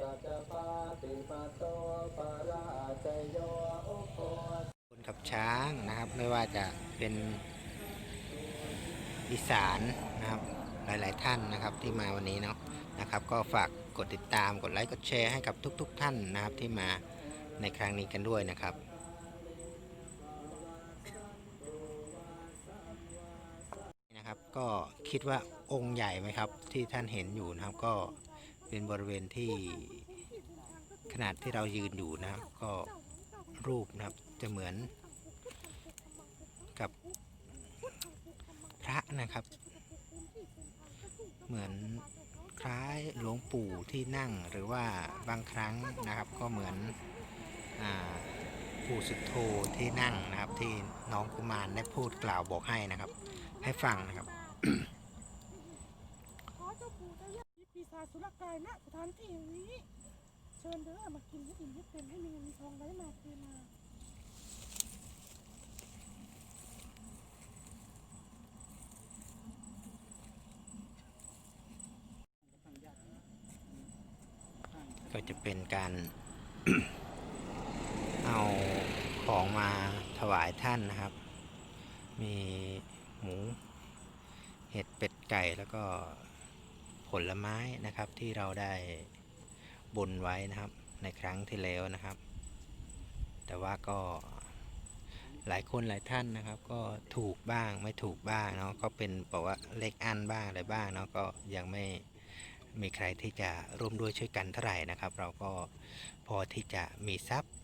สัจปาติปโตปราชโยอุปคนกับช้างนะครับ ไม่ว่าจะเป็นอีสานนะครับหลาย ๆ ท่านนะครับที่มาวันนี้เนาะนะครับ ก็ฝากกดติดตามกดไลค์กดแชร์ให้กับทุก ๆ ท่านนะครับที่มาในครั้งนี้กันด้วยนะครับนะครับ ก็คิดว่าองค์ใหญ่ไหมครับ ที่ท่านเห็นอยู่นะครับก็เป็นบริเวณที่ ขนาดที่เรายืนอยู่นะครับ ก็รูปนะครับจะเหมือนกับพระนะครับ เหมือนคล้ายหลวงปู่ที่นั่งหรือว่าบางครั้งนะครับ ก็เหมือนอปู่สุดโธที่นั่งนะครับ ที่น้องกุมารได้พูดกล่าวบอกให้นะครับ ให้ฟังนะครับขอเจ้าปู่เจ้าย่าปีศาจสุรกายณสถานที่แห่งนี้ เชิญเด้อมากินให้อิ่มให้เต็มให้มีเงินมีทองไหลมาเทมาก็จะเป็นการ เอาของมาถวายท่านนะครับ มีหมู เห็ดเป็ดไก่แล้วก็ผลไม้นะครับที่เราได้ บนไว้นะครับ ในครั้งที่แล้วนะครับ แต่ว่าก็หลายคนหลายท่านนะครับ ก็ถูกบ้างไม่ถูกบ้างเนาะก็เป็นบอกว่าเลขอันบ้างอะไรบ้างเนาะก็ยังไม่มีใครที่จะร่วมด้วยช่วยกันเท่าไหร่นะครับ เราก็พอที่จะมีทรัพย์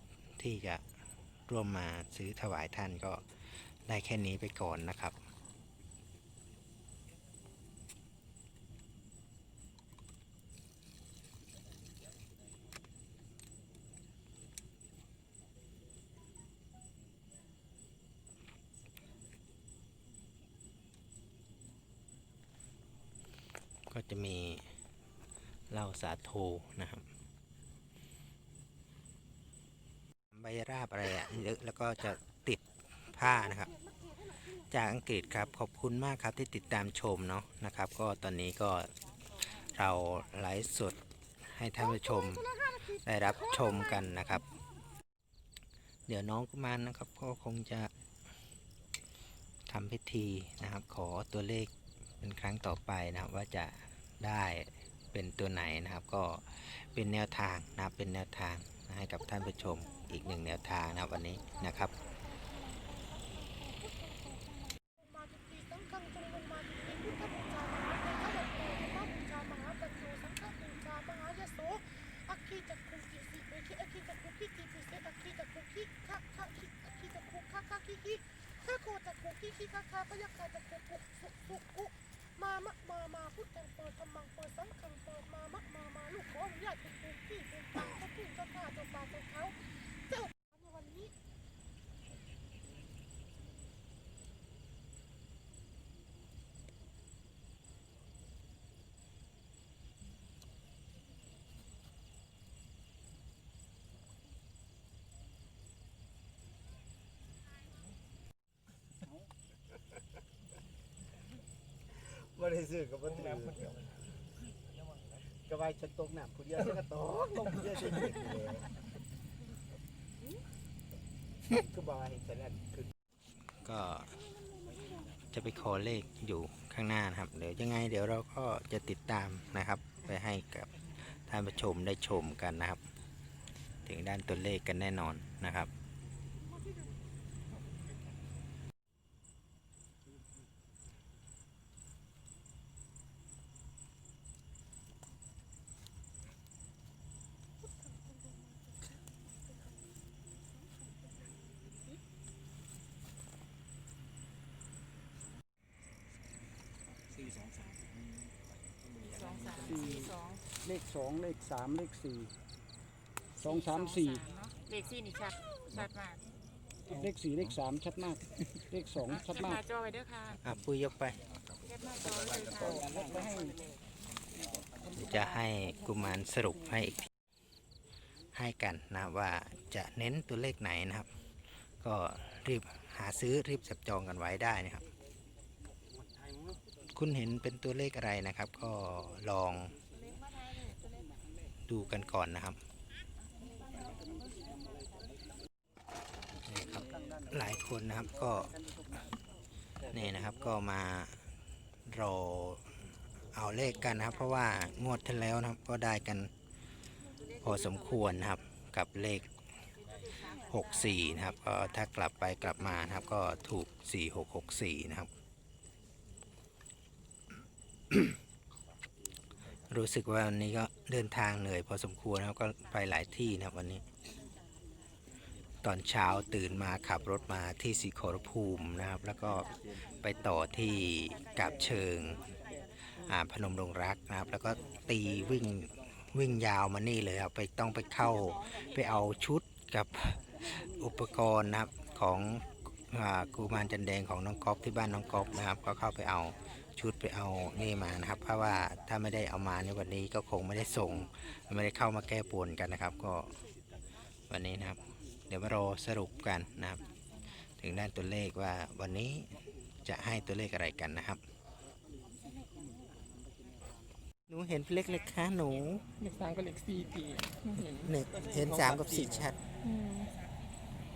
ที่จะร่วมมาซื้อถวายท่านก็ได้แค่นี้ไปก่อนนะครับ ก็จะมีเหล้า สาโทนะครับใบราบอะไรอะเยอะแล้วก็จะติดผ้านะครับ จากอังกฤษครับขอบคุณมากครับที่ติดตามชมเนาะนะครับ ก็ตอนนี้ก็เราไลฟ์สดให้ท่านผู้ชมได้รับชมกันนะครับ เดี๋ยวน้องกุมารนะครับ ก็คงจะทำพิธีนะครับ ขอตัวเลขเป็นครั้งต่อไปนะครับว่าจะได้ เป็นตัวไหนนะครับ ก็เป็นแนวทางนะครับเป็นแนวทางให้กับท่านผู้ชมอีกหนึ่งแนวทางนะครับวันนี้นะครับมาติปีสังฆังจงลงมาพุทธบูชามหาเทวะโตธรรมชามหาปัจโจสังฆบูชามหายโสอัคคีจักคุกิสิเอคิอัคคีจักคุกิกิปิเสอัคคีจักคุกิคะคะคิอัคคีจักคุคะคะคิคิคะโคจักคุกิคิคะคะพยัคฆาจักคุกุสุสุกุมามะมามาพุทธังเปิดธรรมังเปิดสังฆังเปิดมามะมามาลูกขออนุญาตเป็นปู่ที่เป็นตาเจ้าที่เจ้าข้าเจ้าป่าเจ้าเขาเจ้าในวันนี้ บ่ ได้ซื้อกับบ่ถือก็ไว้ฉันตกน้ำผู้เดียวฉันก็ตกลงผู้เดียวฉันเห็นอยู่แล้วคือบ่ให้ฉันอันขึ้นก็จะไปขอเลขอยู่ข้างหน้านะครับ เดี๋ยวยังไง เดี๋ยวเราก็จะติดตามนะครับ ไปให้กับท่านผู้ชมได้ชมกันนะครับ ถึงด้านตัวเลขกันแน่นอนนะครับ สี่ เลขสองเลขสามเลขสี่สองสามสี่เลขสี่นี่ชัดชัดมากเลขสี่เลขสามชัดมาก เลขสองชัดแคปหมากน้าจอไว้เด้อค่ะอะปุ้ยยกไปแคปหน้าจอไว้เลยค่ะแล้วก็ให้จะให้กุมารสรุปให้อีกทีให้กันนะว่าจะเน้นตัวเลขไหนนะครับ ก็รีบหาซื้อรีบจับจองกันไว้ได้นะครับ คุณเห็นเป็นตัวเลขอะไรนะครับ ก็ลอง ดูกันก่อนนะครับนี่ครับหลายคนนะครับก็นี่นะครับก็มารอเอาเลขกันนะครับ เพราะว่างวดที่แล้วนะครับก็ได้กันพอสมควรนะครับกับเลข 64 นะครับ ก็ถ้ากลับไปกลับมานะครับก็ถูก 4664 นะครับ รู้สึกว่าวันนี้ก็เดินทางเหนื่อยพอสมควรนะครับก็ไปหลายที่นะวันนี้ ตอนเช้าตื่นมาขับรถมาที่สีขอรภูมินะครับ แล้วก็ไปต่อที่กาบเชิงอ่าพนมดงรักนะครับ แล้วก็ตีวิ่งวิ่งยาวมานี่เลยครับไปต้องไปเข้าไปเอาชุดกับอุปกรณ์นะครับของ กูมารจันแดงของน้องก๊อฟที่บ้านน้องก๊อฟนะครับ ก็เข้าไปเอาชุดไปเอานี่มานะครับ เพราะว่าถ้าไม่ได้เอามาในวันนี้ก็คงไม่ได้ส่ง ไม่ได้เข้ามาแก้ปวนกันนะครับ ก็วันนี้นะครับ เดี๋ยวมารอสรุปกันนะครับ ถึงด้านตัวเลขว่าวันนี้จะให้ตัวเลขอะไรกันนะครับ หนูเห็นเลขเลยคะหนูเล็กสามกับเล็กสี่ตีไม่เห็นหนึ่งเห็นสามกับสี่ชัด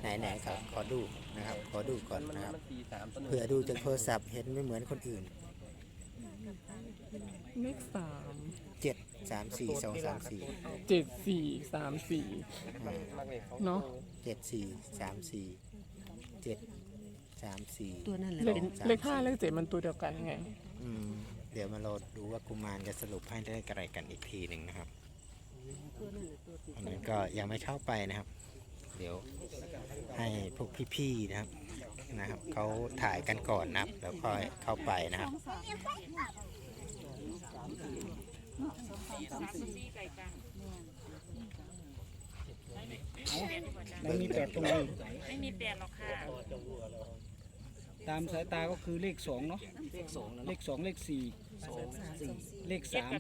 ไหนไหนๆครับขอดูนะครับ ขอดูก่อนนะครับมันสี่สามตัวหนึ่งเผื่อดูจากโทรศัพท์เห็นไม่เหมือนคนอื่นเลขสามเจ็ดสามสี่สองสามสี่เจ็ดสี่สามสี่มักเลยเขาเนาะเจ็ดสี่สามสี่เจ็ดสามสี่ตัวนั่นแหละเลขเลขห้าเลขเจ็ดมันตัวเดียวกันไงอืมเดี๋ยวมารอดูว่ากุมารจะสรุปให้ได้อะไรกันอีกทีหนึ่งนะครับอันนั้นก็ยังไม่เข้าไปนะครับ เดี๋ยวให้พวกพี่ๆนะครับนะครับเขาถ่ายกันก่อนนะครับ แล้วค่อยเข้าไปนะครับมันมีแปดตรงไหนไม่มีแปดหรอกค่ะ ตามสายตาก็คือเลขสองเนาะเลขสองเลขสองเลขสี่เลขเจ็ดสาม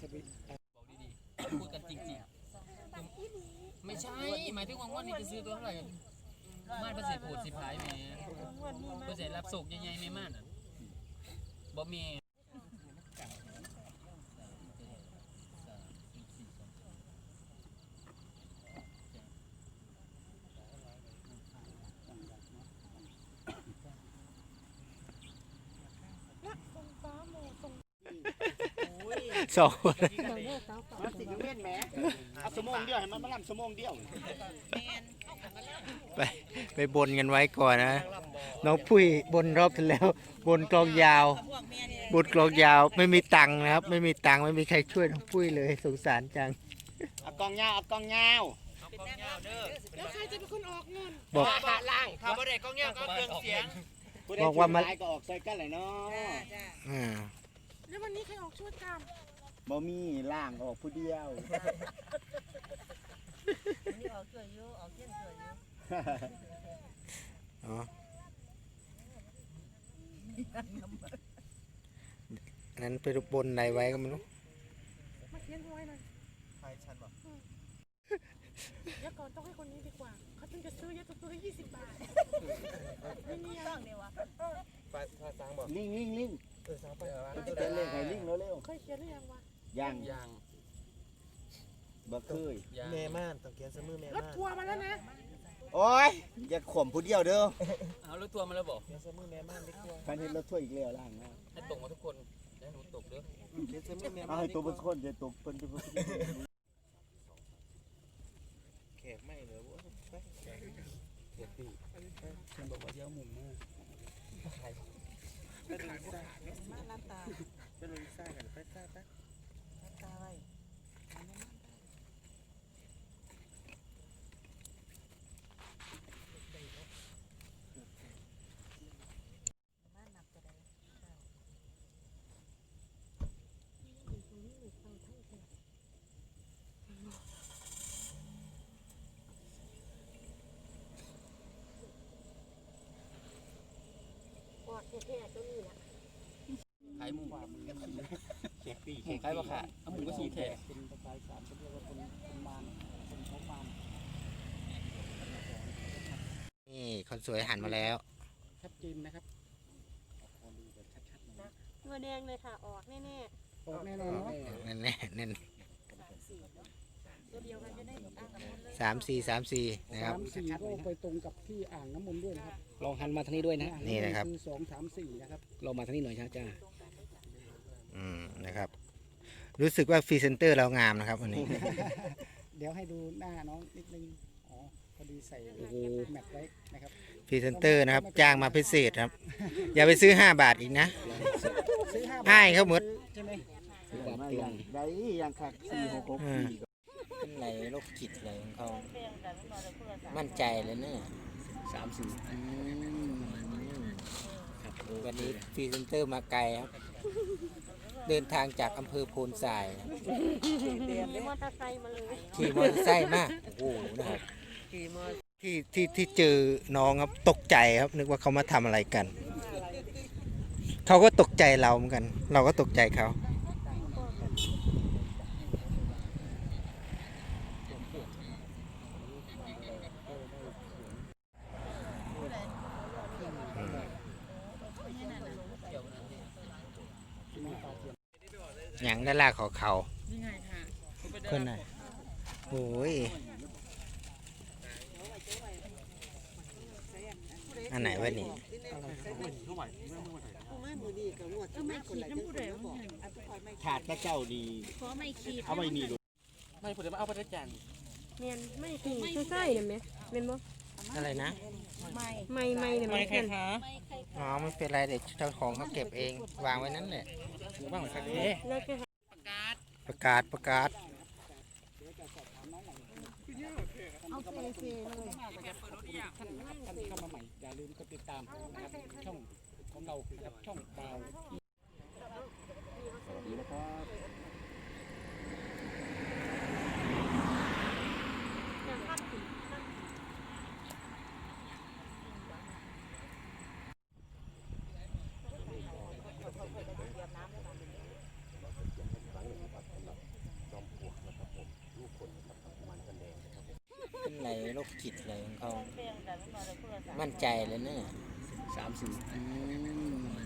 ก็ได้นี่ครับสวิตพูดกันจริงๆ ไม่ใช่ หมายถึงว่างวดนี้จะซื้อตัวเท่าไหร่ม่านประสิทธิ์ผูดสิพายแหม่เปอร์เซ็นต์รับสุกใหญ่ๆไม่ม่านอะบ่มี สองคนมันสิอยู่เม่นแหมเอาสมองเดียวให้มันมาลำสมองเดียวไปไปบนกันไว้ก่อนนะ น้องปุ้ยบนรอบที่แล้ว บนกลองยาว บนกลองยาวไม่มีตังค์นะครับ ไม่มีตังค์ไม่มีใครช่วยน้องปุ้ยเลยสงสารจังเอากองยาวเอากองยาวแล้วใครจะเป็นคนออกเงินบอกล่างเขาไม่ได้ก็เงี้ยก็เครื่องเสียงบอกว่ามันก็ออกใส่กันแหละเนาะอ่าแล้ววันนี้ใครออกชุดกรรม บ่มีล่างออกผู้เดียว นี่ออกช่วยอยู่ออกเที่ยงช่วยอยู่อ๋ออันนั้นไปบนไหนไว้ก็ไม่รู้มาเขียนไว้หน่อยใครชันบอกเดี๋ยวก่อนต้องให้คนนี้ดีกว่า เขาถึงจะซื้อเยอะจะซื้อให้ยี่สิบบาทไม่มีอะต้องเนี่ยวะไฟไฟสางบอกลิงลิงลิงเออสางไปเอามันจะเป็นเลขให้ลิงเร็วเคยเขียนหรือยังวะๆ ยังยางบ่เคยยางแม่ม่านต้องเขียนเสมอแม่รถทัวร์มาแล้วนะ โอ้ยอย่าข่มผู้เดียวเด้อเอารถทัวร์มาแล้วบอกเขียนเสมอแม่ม่านดีกว่าคันเห็นรถถ้วยอีกแล้วล่างนะให้ตกมาทุกคนให้หนูตกเด้อเขียนเสมอแม่เอาม่านให้ดีตัวกบว่านคนจะตกเป็นตัวแขกไม่เหรอวะไปเดี๋ยวปีฉันบอกว่าเดี๋ยวหมุนมาใครไปดูลิซ่ามาลับตาไปดูลิซ่ากันไปซ่าไป ลับตาไว้มานับก็ได้ ปอด แท้ๆก็มีแหละขายหมูแขกปีแขกใครบ่ค่ะเอาหมูก็สูงแขกเป็นประกายสามเขาเรียกว่าเป็นเป็นมารเป็นเขามารนี่คนสวยหันมาแล้ว ชัดเจนนะครับเอาพอดูแบบชัดๆหน่อยเงินแดงเลยค่ะ ออกแน่ออกแน่นอนเนาะ แน่นแน่แน่นตัว สามสี่สามสี่นะครับ สามสี่ก็ไปตรงกับที่อ่างน้ำมนต์ด้วยนะครับลองหันมาทางนี้ด้วยนะอ่างนี่นะครับคือสองสามสี่นะครับลองมาทางนี้หน่อยครับจ้าอืมนะครับ รู้สึกว่าฟรีเซนเตอร์เรางามนะครับวันนี้ เดี๋ยวให้ดูหน้าน้องนิดนึงอ๋อพอดีใส่แม็กไว้นะครับพรีเซนเตอร์นะครับ จ้างมาพิเศษครับ อย่าไปซื้อ 5 บาทอีกนะ ซื้อห้าให้เขาหมดใช่ไหมคือความเตือน ได้ยังคักสี่หกหกอืม เป็นไรโรคจิตอะไรของเขาแป้งกันไม่มาเลยเพื่อสามมั่นใจเลยเนี่ยสามสี่ครับวันนี้พรีเซนเตอร์มาไกลครับ เดินทางจากอำเภอโพนทรายครับๆมีมอเตอร์ไซค์มาเลยขี่มอเตอร์ไซค์มากโอ้โหนะครับกี่โมงที่ที่ที่เจอน้องครับตกใจครับ นึกว่าเขามาทำอะไรกัน เขาก็ตกใจเราเหมือนกัน เราก็ตกใจเขา อย่างด้านล่างของเขานี่ไงค่ะคนไหนโอ้ยอันไหนวะนี่ก็ไม่ขีดน้ำผู้ใดว่าไงขาดพระเจ้าดีขอไม่ขีดเอาไปนี่ดูไม่ผมจะมาเอาไปได้จานเมียนไม่ถึงคือใส่เนี่ยไหมเป็นบ่อะไรนะ ไม่ไม่เนี่ยไหมไม่ใครคะ อ๋อไม่เป็นไรเด็กเจ้าของเขาเก็บเองวางไว้นั้นแหละบ้างเหมือนกันเอ๊ะประกาศประกาศเอาเซเซเลยท่านเข้ามาใหม่อย่าลืมกดติดตามนะครับช่องของเราครับช่องดาวนี่นะครับ อย่างภาพสี เป็นไรโรคจิตอะไรของเขาแป้งกันไม่มาเลยเพื่อสามมั่นใจเลยเนี่ยสามสี่อืม